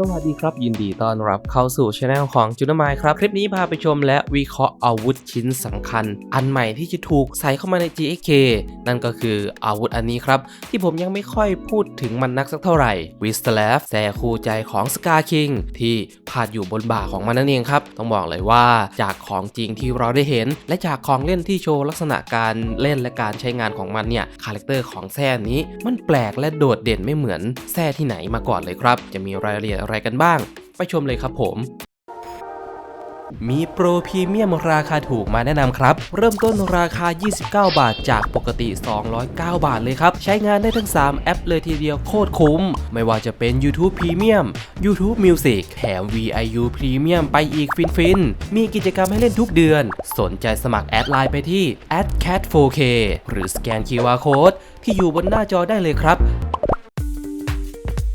สวัสดีครับ ยินดีต้อนรับเข้าสู่ช anel ของจุนมายครับ คลิปนี้พาไปชมและวิเคราะห์อาวุธชิ้นสำคัญ อันใหม่ที่จะถูกใส่เข้ามาใน GXK นั่นก็คืออาวุธอันนี้ครับ ที่ผมยังไม่ค่อยพูดถึงมันนักสักเท่าไหร่วิสเลฟแซ่คู่ใจของสกาคิงที่พาดอยู่บนบ่าของมันนั่นเองครับ ต้องบอกเลยว่าจากของจริงที่เราได้เห็น และจากของเล่นที่โชว์ลักษณะการเล่นและการใช้งานของมันเนี่ยคาแรคเตอร์ของแซ่นี้มันแปลกและโดดเด่นไม่เหมือนแซ่ที่ไหนมาก่อนเลยครับ จะมีรายละเอียดอะไรกันบ้าง ไปชมเลยครับผมมีโปรพรีเมียมราคาถูกมาแนะนำครับ เริ่มต้นราคา 29 บาทจากปกติ 209 บาทเลยครับ ใช้งานได้ทั้ง 3 แอปเลยทีเดียวโคตรคุ้ม ไม่ว่าจะเป็น YouTube Premium YouTube Music แถม VIU Premium ไปอีกฟินๆมีกิจกรรมให้เล่นทุกเดือน สนใจสมัครแอดไลน์ไปที่ @cat4k หรือสแกน QR Code ที่อยู่บนหน้าจอได้เลยครับ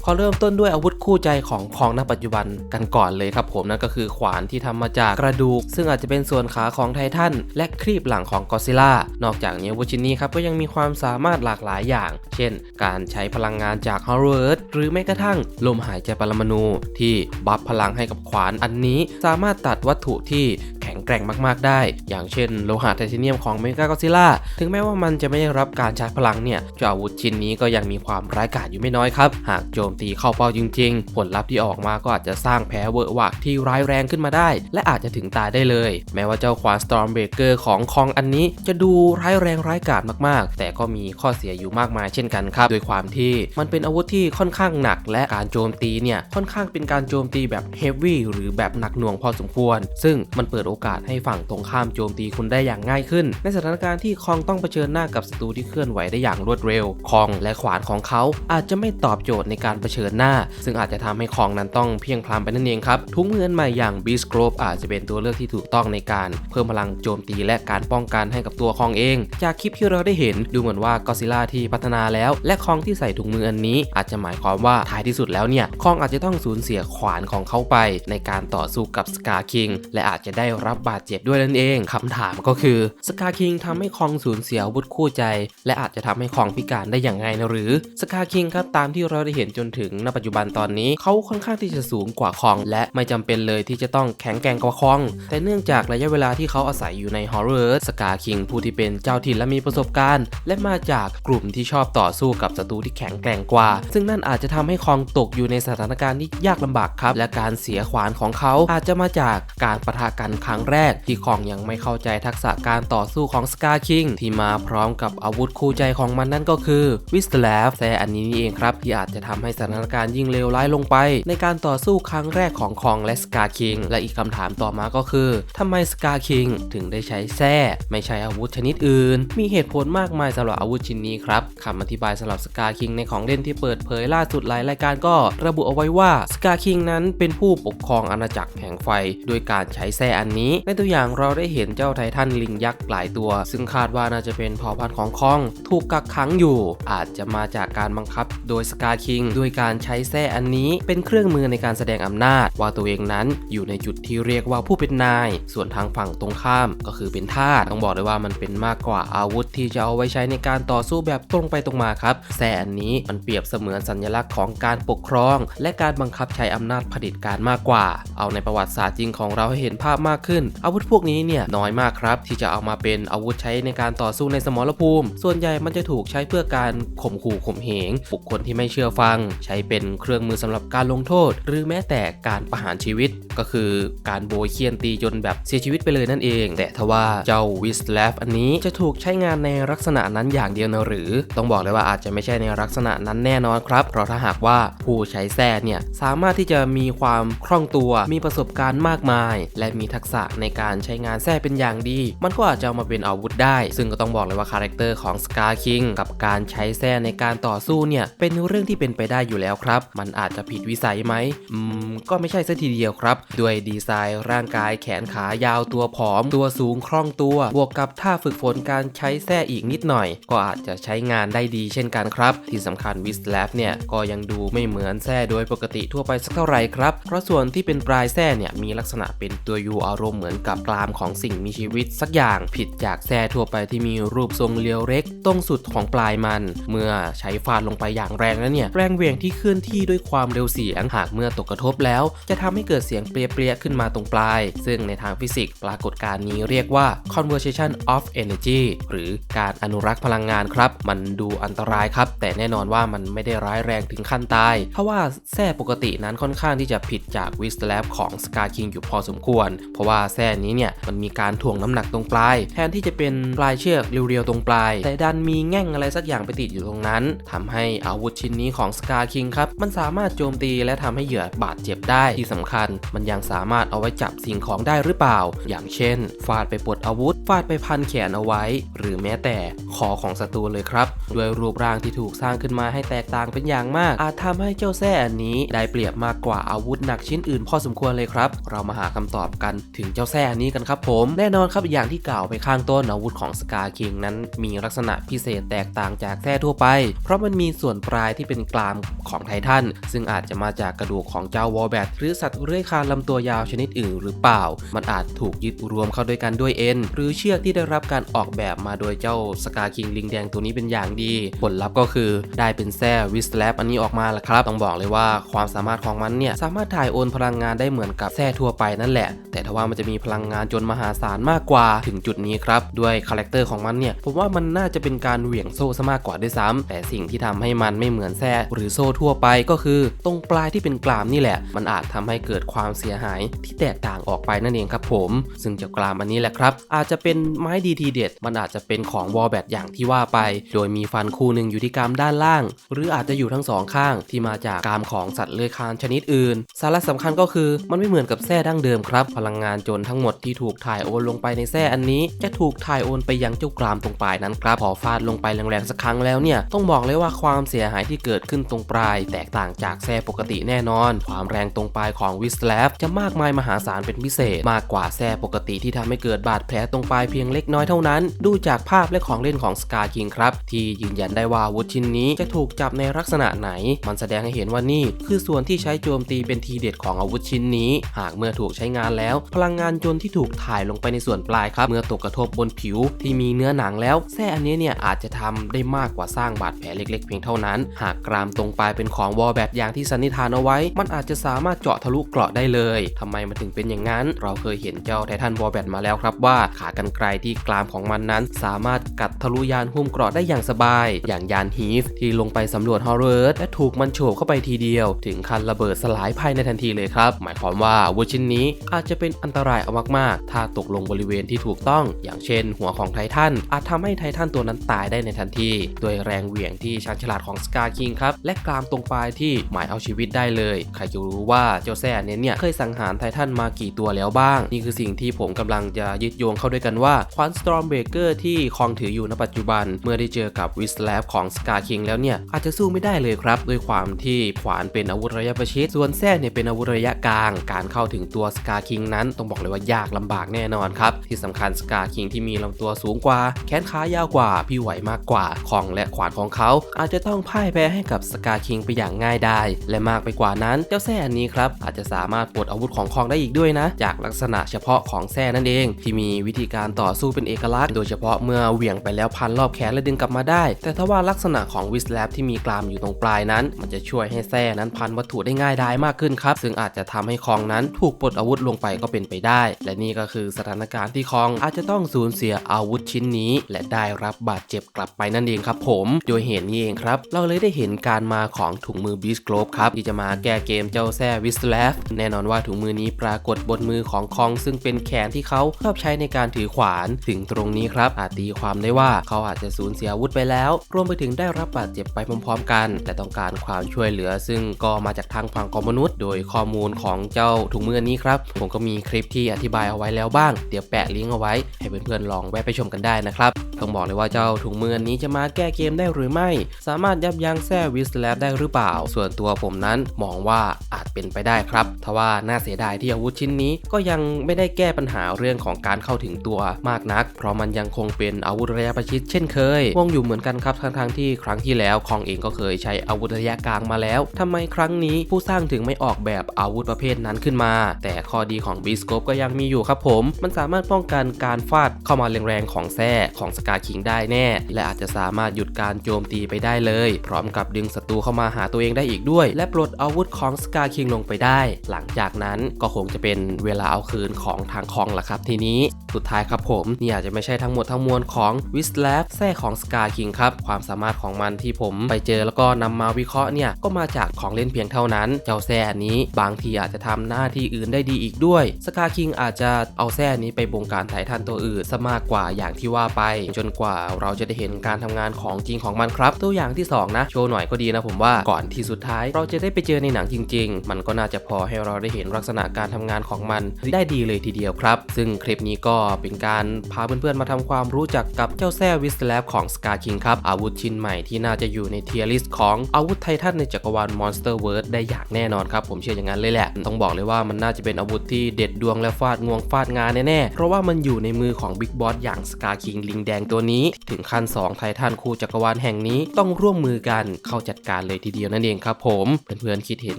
ขอเริ่มต้นด้วยอาวุธคู่ใจของคองณปัจจุบันกันก่อนเลยครับผมนั่นก็คือขวานที่ทำมาจากกระดูก ซึ่งอาจจะเป็นส่วนขาของไททันและครีบหลังของกอซิล่านอกจากนี้อาวุธชิ้นนี้ครับก็ยังมีความสามารถหลากหลายอย่าง เช่น การใช้พลังงานจากฮอร์เวิร์ดหรือแม้กระทั่งลมหายใจปรมาณูที่บัฟพลังให้กับขวานอันนี้สามารถตัดวัตถุที่แข็งแกร่งมาก ๆ ได้ อย่างเช่นโลหะไทเทเนียมของเมกากอซิล่าถึงแม้ว่ามันจะไม่ได้รับการชาร์จพลังเนี่ยเจ้าอาวุธชิ้นนี้ก็ยังมีความร้ายกาจอยู่ไม่น้อยครับ หากโจมมตีเข้าเป้าจริง ๆ ผลลัพธ์ที่ออกมาก็อาจจะสร้างแผลเวอะหวะที่ร้ายแรงขึ้นมาได้ และอาจจะถึงตายได้เลย แม้ว่าเจ้าควานสตอร์มเบเกอร์ของคองอันนี้จะดูร้ายแรงร้ายกาจมากๆ แต่ก็มีข้อเสียอยู่มากมายเช่นกันครับโดยความที่มันเป็นอาวุธที่ค่อนข้างหนัก และการโจมตีเนี่ยค่อนข้างเป็นการโจมตีแบบเฮฟวี่หรือแบบหนักหน่วงพอสมควร ซึ่งมันเปิดโอกาสให้ฝั่งตรงข้ามโจมตีคุณได้อย่างง่ายขึ้น ในสถานการณ์ที่คองต้องเผชิญหน้ากับศัตรูที่เคลื่อนไหวได้อย่างรวดเร็ว คองและขวานของเขาอาจจะไม่ตอบโจทย์ในการเผชิญหน้า ซึ่งอาจจะทำให้คองนั้นต้องเพียงพลามไปนั่นเองครับ ทุกเงินใหม่อย่าง Beast Grove อาจจะเป็นตัวเลือกที่ถูกต้องในการ เพิ่มพลังโจมตีและการป้องกันให้กับตัวคองเอง จากคลิปที่เราได้เห็นดูเหมือนว่ากอซิล่าที่พัฒนาแล้ว และคองที่ใส่ถุงมืออันนี้ อาจจะหมายความว่าท้ายที่สุดแล้วเนี่ยคองอาจจะต้องสูญเสียขวานของเขาไป ในการต่อสู้กับสกาคิงและอาจจะได้รับบาดเจ็บด้วยนั่นเองคำถามก็คือสกาคิงทำให้คองสูญเสียอาวุธคู่ใจ และอาจจะทำให้คองพิการได้อย่างไงนะหรือสกาคิงครับตามที่เราได้เห็นจนถึงณปัจจุบันตอนนี้เขาค่อนข้างที่จะสูงกว่าคอง และไม่จำเป็นเลยที่จะต้องแข็งแกร่งกว่าคอง แต่เนื่องจากระยะเวลาที่เขาอาศัยอยู่ในฮอร์เรอร์สกาคิงผู้ที่เป็นเจ้าถิ่นและมีประสบการณ์ และมาจากกลุ่มที่ชอบต่อสู้กับศัตรูที่แข็งแกร่งกว่า ซึ่งนั่นอาจจะทำให้คองตกอยู่ในสถานการณ์ที่ยากลำบากครับ และการเสียขวานของเขาอาจจะมาจากการปะทะกันครั้งแรก ที่คองยังไม่เข้าใจทักษะการต่อสู้ของสกาคิงที่มาพร้อมกับอาวุธคู่ใจของมันนั่นก็คือวิสเตลฟแต่อันนี้นี่เองครับที่อาจจะทำให้สถานการณ์ยิ่งเลวร้ายลงไป ในการต่อสู้ครั้งแรกของคองและสกาคิง และอีกคำถามต่อมาก็คือทำไมสกาคิงถึงได้ใช้แส้ไม่ใช้อาวุธชนิดอื่น มีเหตุผลมากมายสำหรับอาวุธชิ้นนี้ครับคำอธิบายสำหรับสกาคิงในของเล่นที่เปิดเผยล่าสุดหลายรายการก็ระบุเอาไว้ว่าสกาคิงนั้นเป็นผู้ปกครองอาณาจักรแห่งไฟ โดยการใช้แส้อันนี้ ในตัวอย่างเราได้เห็นเจ้าไททันลิงยักษ์หลายตัว ซึ่งคาดว่าน่าจะเป็นเผ่าพันธุ์ของคอง ถูกกักขังอยู่ อาจจะมาจากการบังคับโดยสกาคิงด้วยการใช้แส้อันนี้เป็นเครื่องมือในการแสดงอำนาจ ว่าตัวเองนั้นอยู่ในจุดที่เรียกว่าผู้เป็นนาย ส่วนทางฝั่งตรงข้ามก็คือเป็นทาสต้องบอกเลยว่ามันเป็นมากกว่าอาวุธที่จะเอาไว้ใช้ในการต่อสู้แบบตรงไปตรงมาครับแส้อันนี้มันเปรียบเสมือนสัญลักษณ์ของการปกครอง และการบังคับใช้อำนาจเผด็จการมากกว่า เอาในประวัติศาสตร์จริงของเราให้เห็นภาพมากขึ้น อาวุธพวกนี้เนี่ยน้อยมากครับ ที่จะเอามาเป็นอาวุธใช้ในการต่อสู้ในสมรภูมิ ส่วนใหญ่มันจะถูกใช้เพื่อการข่มขู่ข่มเหงบุคคลที่ไม่เชื่อฟังใช้เป็นเครื่องมือสำหรับการลงโทษ หรือแม้แต่การประหารชีวิต ก็คือการโบยเคียนตีจนแบบเสียชีวิตไปเลยนั่นเอง แต่ทว่าเจ้าวิสเลฟอันนี้จะถูกใช้งานในลักษณะนั้นอย่างเดียวนะหรือ ต้องบอกเลยว่าอาจจะไม่ใช่ในลักษณะนั้นแน่นอนครับ เพราะถ้าหากว่าผู้ใช้แส้เนี่ยสามารถที่จะมีความคล่องตัวมีประสบการณ์มากมาย และมีทักษะในการใช้งานแส้เป็นอย่างดี มันก็อาจจะเอามาเป็นอาวุธได้ ซึ่งก็ต้องบอกเลยว่าคาแรคเตอร์ของสกาคิงกับการใช้แส้ในการต่อสู้เนี่ย เป็นเรื่องที่เป็นไปได้อยู่แล้วครับ มันอาจจะผิดวิสัยไหมอืมก็ไม่ใช่ซะทีเดียวครับ ด้วยดีไซน์ร่างกายแขนขายาวตัวผอม ตัวสูงคล่องตัว บวกกับท่าฝึกฝนการใช้แส้อีกนิดหน่อย ก็อาจจะใช้งานได้ดีเช่นกันครับ ที่สำคัญวิสแลฟเนี่ยก็ยังดูไม่เหมือนแส้โดยปกติทั่วไปสักเท่าไหร่ครับ เพราะส่วนที่เป็นปลายแส้เนี่ยมีลักษณะเป็นตัวยูอารมณ์เหมือนกับกรามของสิ่งมีชีวิตสักอย่างผิดจากแส้ทั่วไปที่มีรูปทรงเรียวเล็กตรงสุดของปลายมัน เมื่อใช้ฟาดลงไปอย่างแรงแล้วเนี่ยแรงเวียงที่เคลื่อนที่ด้วยความเร็วเสียง หากเมื่อตกกระทบแล้ว จะทำให้เกิดเสียงเปรี้ยๆขึ้นมาตรงปลาย ซึ่งในทางฟิสิกส์ปรากฏการณ์นี้เรียกว่า conversion of energy หรือการอนุรักษ์พลังงานครับ มันดูอันตรายครับ แต่แน่นอนว่ามันไม่ได้ร้ายแรงถึงขั้นตายเพราะว่าแส้ปกตินั้นค่อนข้างที่จะผิดจากวิสแลบของสกาคิงอยู่พอสมควร เพราะว่าแส้นี้เนี่ยมันมีการถ่วงน้ำหนักตรงปลาย แทนที่จะเป็นปลายเชือกเรียวๆตรงปลาย แต่ดันมีแง่งอะไรสักอย่างไปติดอยู่ตรงนั้นทำให้อาวุธชิ้นนี้ของสกาคิงครับ มันสามารถโจมตีและทำให้เหยื่อบาดเจ็บได้ที่สำคัญ มันยังสามารถเอาไว้จับสิ่งของได้หรือเปล่า อย่างเช่น ฟาดไปปลดอาวุธ ฟาดไปพันแขนเอาไว้ หรือแม้แต่คอของศัตรูเลยครับ ด้วยรูปร่างที่ถูกสร้างขึ้นมาให้แตกต่างเป็นอย่างมาก อาจทำให้เจ้าแส้อันนี้ได้เปรียบมากกว่าอาวุธหนักชิ้นอื่นพอสมควรเลยครับ เรามาหาคำตอบกันถึงเจ้าแส้อันนี้กันครับผม แน่นอนครับอย่างที่กล่าวไปข้างต้นอาวุธของสกาคิงนั้น มีลักษณะพิเศษแตกต่างจากแส้ทั่วไป เพราะมันมีส่วนปลายที่เป็นกรามของไททันซึ่งอาจจะมาจากกระดูกของเจ้าวอลแบทหรือสัตว์เลื้อยคลานลำตัวยาวชนิดอื่นหรือเปล่า มันอาจถูกยึดรวมเข้าด้วยกันด้วยเอ็นหรือเชือกที่ได้รับการออกแบบมาโดยเจ้าสกาคิงลิงแดงตัวนี้เป็นอย่างดี ผลลัพธ์ก็คือได้เป็นแส้วิสแลปอันนี้ออกมาแล้วครับ ต้องบอกเลยว่าความสามารถของมันเนี่ยสามารถถ่ายโอนพลังงานได้เหมือนกับแส้ทั่วไปนั่นแหละ แต่ทว่ามันจะมีพลังงานจนมหาศาลมากกว่าถึงจุดนี้ครับด้วยคาแรคเตอร์ของมันเนี่ยผมว่ามันน่าจะเป็นการเหวี่ยงโซ่ซะมากกว่าด้วยซ้ำแต่สิ่งที่ทำให้มันไม่เหมือนแส้หรือโซทั่วไปก็คือ ตรงปลายที่เป็นกรามนี่แหละ มันอาจทำให้เกิดความเสียหายที่แตกต่างออกไปนั่นเองครับผม ซึ่งเจ้ากรามอันนี้แหละครับ อาจจะเป็นไม้ดีทีเด็ด มันอาจจะเป็นของวอลแบตอย่างที่ว่าไป โดยมีฟันคู่หนึ่งอยู่ที่กรามด้านล่าง หรืออาจจะอยู่ทั้งสองข้างที่มาจากกรามของสัตว์เลื้อยคลานชนิดอื่น สาระสำคัญก็คือมันไม่เหมือนกับแส้ดั้งเดิมครับ พลังงานจนทั้งหมดที่ถูกถ่ายโอนลงไปในแส้อันนี้ จะถูกถ่ายโอนไปยังเจ้ากรามตรงปลายนั้นครับพอฟาดลงไปแรงๆสักครั้งแล้วเนี่ยต้องบอกเลยว่าความเสียหายที่เกิดขึ้นตรงปลาย แตกต่างจากแส้ปกติแน่นอน ความแรงตรงปลายของวิสแลฟจะมากมายมหาศาลเป็นพิเศษ มากกว่าแส้ปกติที่ทำให้เกิดบาดแผลตรงปลายเพียงเล็กน้อยเท่านั้น ดูจากภาพและของเล่นของสกาคิงครับ ที่ยืนยันได้ว่าอาวุธชิ้นนี้จะถูกจับในลักษณะไหน มันแสดงให้เห็นว่านี่ คือส่วนที่ใช้โจมตีเป็นทีเด็ดของอาวุธชิ้นนี้ หากเมื่อถูกใช้งานแล้ว พลังงานจนที่ถูกถ่ายลงไปในส่วนปลายครับ เมื่อตกกระทบบนผิวที่มีเนื้อหนังแล้วแส้อันนี้เนี่ยอาจจะทำได้มากกว่าสร้างบาดแผลเล็ก ๆ เพียงเท่านั้น หากกรามตรงปลายเป็นของวอลแบตอย่างที่สันนิษฐานเอาไว้ มันอาจจะสามารถเจาะทะลุเกราะได้เลยทำไมมันถึงเป็นอย่างนั้น เราเคยเห็นเจ้าไททันวอลแบตมาแล้วครับว่า ขากรรไกรที่กรามของมันนั้น สามารถกัดทะลุยานหุ้มเกราะได้อย่างสบาย อย่างยานฮีฟที่ลงไปสำรวจฮอร์เวิร์ดและถูกมันโฉบเข้าไปทีเดียว ถึงขั้นระเบิดสลายภายในทันทีเลยครับ หมายความว่าวุธชิ้นนี้อาจจะเป็นอันตรายเอามากๆ ถ้าตกลงบริเวณที่ถูกต้อง อย่างเช่น หัวของไททันอาจทำให้ไททันตัวนั้นตายได้ในทันที โดยแรงเหวี่ยงที่ชาญฉลาดของสกาคิงครับและกรามตรงปลายที่หมายเอาชีวิตได้เลย ใครจะรู้ว่าเจ้าแซ่เนี้ยเนี่ยเคยสังหารไททันมากี่ตัวแล้วบ้าง นี่คือสิ่งที่ผมกำลังจะยึดโยงเข้าด้วยกันว่าควานสตรอมเบเกอร์ที่ครองถืออยู่ณปัจจุบัน เมื่อได้เจอกับวิสแลฟของสกาคิงแล้วเนี่ยอาจจะสู้ไม่ได้เลยครับด้วยความที่ขวานเป็นอาวุธระยะประชิดส่วนแส้เนี่ยเป็นอาวุธระยะกลาง การเข้าถึงตัวสกาคิงนั้นต้องบอกเลยว่ายากลำบากแน่นอนครับที่สำคัญสกาคิงที่มีลำตัวสูงกว่า แขนขายาวกว่าพี่ไหวมากกว่าของและขวานของเขา อาจจะต้องพ่ายแพ้ให้กับสกาคิงไปอย่างง่ายได้ และมากไปกว่านั้นเจ้าแส้อันนี้ครับอาจจะสามารถปลดอาวุธของคองได้อีกด้วยนะ จากลักษณะเฉพาะของแส้นั่นเอง ที่มีวิธีการต่อสู้เป็นเอกลักษณ์ โดยเฉพาะเมื่อเหวี่ยงไปแล้วพันรอบแขนและดึงกลับมาได้ แต่ถ้าว่าลักษณะของวิสแลบที่มีกรามอยู่ตรงปลายนั้น มันจะช่วยให้แส้นั้นพันวัตถุได้ง่ายดายมากขึ้นครับ ซึ่งอาจจะทำให้คองนั้นถูกปลดอาวุธลงไปก็เป็นไปได้ และนี่ก็คือสถานการณ์ที่คองอาจจะต้องสูญเสียอาวุธชิ้นนี้ และได้รับบาดเจ็บกลับไปนั่นเองครับ ผม โดยเหตุนี้เองครับ เราเลยได้เห็นการมาของถุงมือบีสโกลบครับที่จะมาแก้เกมเจ้าแซ่วิสแลฟแน่นอนว่าถุงมือนี้ปรากฏบนมือของคอง ซึ่งเป็นแขนที่เขาชอบใช้ในการถือขวานถึงตรงนี้ครับอาจตีความได้ว่าเขาอาจจะสูญเสียอาวุธไปแล้ว รวมไปถึงได้รับบาดเจ็บไปพร้อมๆ กัน แต่ต้องการความช่วยเหลือ ซึ่งก็มาจากทางฝั่งของมนุษย์ โดยข้อมูลของเจ้าถุงมือนี้ครับผมก็มีคลิปที่อธิบายเอาไว้แล้วบ้าง เดี๋ยวแปะลิงก์เอาไว้ ให้เพื่อนๆลองแวะไปชมกันได้นะครับต้องบอกเลยว่าเจ้าถุงมือนี้จะมาแก้เกมได้หรือไม่ สามารถยับยั้งแซ่วิสแลบได้หรือเปล่า ส่วนตัวผมนั้นมองว่าอาจเป็นไปได้ครับ ทว่าน่าเสียดายที่อาวุธชิ้นนี้ก็ยังไม่ได้แก้ปัญหาเรื่องของการเข้าถึงตัวมากนัก เพราะมันยังคงเป็นอาวุธระยะประชิดเช่นเคยงงอยู่เหมือนกันครับทั้งๆที่ครั้งที่แล้วคองเองก็เคยใช้อาวุธระยะกลางมาแล้วทำไมครั้งนี้ผู้สร้างถึงไม่ออกแบบอาวุธประเภทนั้นขึ้นมา แต่ข้อดีของบีสโกบก็ยังมีอยู่ครับผม มันสามารถป้องกันการฟาดเข้ามาแรงๆของแท้ของสกาคิงได้แน่ และอาจจะสามารถหยุดการโจมตีไปได้เลย พร้อมกับดึงศัตรูเข้ามาหาตัวเองได้อีกด้วย และปลดอาวุธของสกาคิงลงไปได้ หลังจากนั้นก็คงจะเป็นเวลาเอาคืนของทางคองละครับทีนี้ สุดท้ายครับผมนี่อาจจะไม่ใช่ทั้งหมดทั้งมวลของวิสแลฟแท้ของสกาคิงครับ ความสามารถของมันที่ผมไปเจอแล้วก็นำมาวิเคราะห์เนี่ยก็มาจากของเล่นเพียงเท่านั้น เจ้าแท้นี้บางทีอาจจะทำหน้าที่อื่นได้ดีอีกด้วย สกาคิงอาจจะเอาแท้นี้ไปบงการไถ่ทันตัวอื่นซะมากกว่าอย่างที่ว่าไป จนกว่าเราจะได้เห็นการทำงานของจริงของมันครับ ตัวอย่างที่สองนะ โชว์หน่อยก็ดีนะผมว่าก่อนที่สุดท้าย เราจะได้ไปเจอในหนังจริง ๆ มันก็น่าจะพอให้เราได้เห็นลักษณะการทำงานของมันได้ดีเลยทีเดียวครับ ซึ่งคลิปนี้ก็เป็นการพาเพื่อนๆมาทำความรู้จักกับเจ้าแซ่วิสแลฟของสกาคิงครับ อาวุธชิ้นใหม่ที่น่าจะอยู่ในเทียร์ลิสต์ของอาวุธไททันในจักรวาลมอนสเตอร์เวิร์ดได้อย่างแน่นอนครับ ผมเชื่ออย่างนั้นเลยแหละ ต้องบอกเลยว่ามันน่าจะเป็นอาวุธที่เด็ดดวงและฟาดงวงฟาดงานแน่ๆ เพราะว่ามันอยู่ในมือของบิ๊กบอสอย่างสกาคิงลิงแดงตัวนี้ ถึงขั้น2ไททันคู่จักรวาลแห่งนี้ต้องร่วมมือกันเข้าจัดการเลยทีเดียวนั่นเองครับผมเพื่อนๆคิดเห็น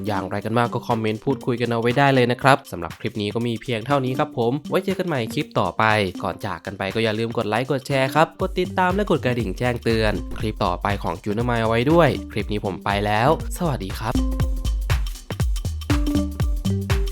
อย่างไรกันบ้างก็คอมเมนต์พูดคุยกันเอาไว้ได้เลยนะครับสำหรับคลิปนี้ก็มีเพียงเท่านี้ครับผม ไว้เจอกันใหม่คลิปต่อไป ก่อนจากกันไปก็อย่าลืมกดไลค์กดแชร์ครับกดติดตามและกดกระดิ่งแจ้งเตือน คลิปต่อไปของจูนมายเอาไว้ด้วย คลิปนี้ผมไปแล้ว สวัสดีครับ